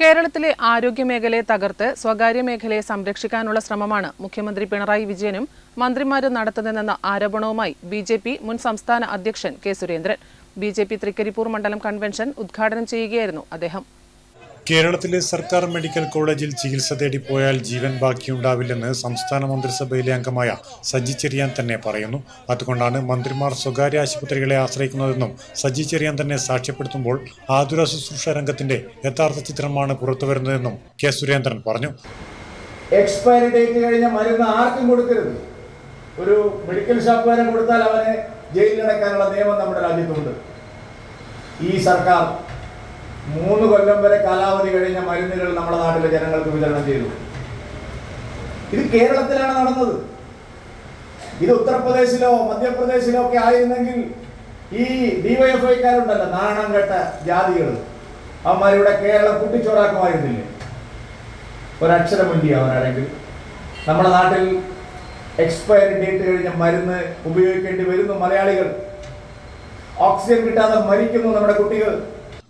കേരളത്തിലെ ആരോഗ്യമേഖലയെ തകർത്ത് സ്വകാര്യ മേഖലയെ സംരക്ഷിക്കാനുള്ള ശ്രമമാണ് മുഖ്യമന്ത്രി പിണറായി വിജയനും മന്ത്രിമാരും നടത്തുന്നതെന്ന ആരോപണവുമായി ബി ജെ പി മുൻ സംസ്ഥാന അധ്യക്ഷൻ K Surendran. B J P Trikaripur മണ്ഡലം കൺവെൻഷൻ ഉദ്ഘാടനം ചെയ്യുകയായിരുന്നു അദ്ദേഹം. കേരളത്തിലെ സർക്കാർ മെഡിക്കൽ കോളേജിൽ ചികിത്സ തേടി പോയാൽ ജീവൻ ബാക്കിയുണ്ടാവില്ലെന്ന് സംസ്ഥാന മന്ത്രിസഭയിലെ അംഗമായ സജി ചെറിയാൻ തന്നെ പറയുന്നു. അതുകൊണ്ടാണ് മന്ത്രിമാർ സ്വകാര്യ ആശുപത്രികളെ ആശ്രയിക്കുന്നതെന്നും സജി ചെറിയാൻ തന്നെ സാക്ഷ്യപ്പെടുത്തുമ്പോൾ ആതുര ശുശ്രൂഷ രംഗത്തിന്റെ യഥാർത്ഥ ചിത്രമാണ് പുറത്തുവരുന്നതെന്നും കെ സുരേന്ദ്രൻ പറഞ്ഞു. എക്സ്പയറി ഡേറ്റ് കഴിഞ്ഞ മരുന്ന് ആർക്കും കൊടുക്കരുത്. ഒരു മെഡിക്കൽ ഷോപ്പുകാരൻ കൊടുത്താൽ അവനെ ജയിലിലടക്കാനുള്ള നിയമം നമ്മുടെ രാജ്യത്തുണ്ട്. ഈ സർക്കാർ മൂന്ന് കൊല്ലം വരെ കാലാവധി കഴിഞ്ഞ മരുന്നുകൾ നമ്മുടെ നാട്ടിലെ ജനങ്ങൾക്ക് വിതരണം ചെയ്തു. ഇത് കേരളത്തിലാണ് നടന്നത്. ഇത് ഉത്തർപ്രദേശിലോ മധ്യപ്രദേശിലോ ഒക്കെ ആയിരുന്നെങ്കിൽ ഈ ഡിവൈഎഫ്ഐക്കാരുണ്ടല്ലോ നാണം കെട്ട ജാതികൾ അവന്മാരിവിടെ കേരളം കുട്ടിച്ചോറാക്കുമായിരുന്നില്ലേ? ഒരക്ഷരം വേണ്ടി നമ്മുടെ നാട്ടിൽ എക്സ്പയറി ഡേറ്റ് കഴിഞ്ഞ മരുന്ന് ഉപയോഗിക്കേണ്ടി വരുന്നു മലയാളികൾ. ഓക്സിജൻ കിട്ടാതെ മരിക്കുന്നു നമ്മുടെ കുട്ടികൾ.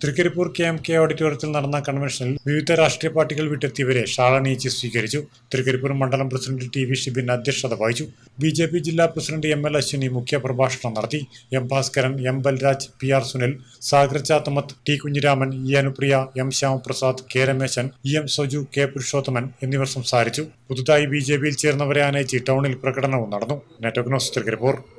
തൃക്കരിപ്പൂർ കെ എം കെ ഓഡിറ്റോറിയത്തിൽ നടന്ന കൺവെൻഷനിൽ വിവിധ രാഷ്ട്രീയ പാർട്ടികൾ വിട്ടെത്തിയവരെ ശാളണീച്ച് സ്വീകരിച്ചു. തൃക്കരിപ്പൂർ മണ്ഡലം പ്രസിഡന്റ് ടി വി ഷിബിൻ അധ്യക്ഷത വഹിച്ചു. ബി ജെ പി ജില്ലാ പ്രസിഡന്റ് എം എൽ അശ്വിനി മുഖ്യപ്രഭാഷണം നടത്തി. M Bhaskaran M Balraj P R Sunil Sagar Chathamath T Kunhiraman E Anupriya M Shyamaprasad K Rameshan E M Soju K Purushothaman എന്നിവർ സംസാരിച്ചു. പുതുതായി B J പിയിൽ ചേർന്നവരെ അനയിച്ച് ടൗണിൽ പ്രകടനവും നടന്നു. നെറ്റോഗ്നോസ് തൃക്കരിപ്പൂർ.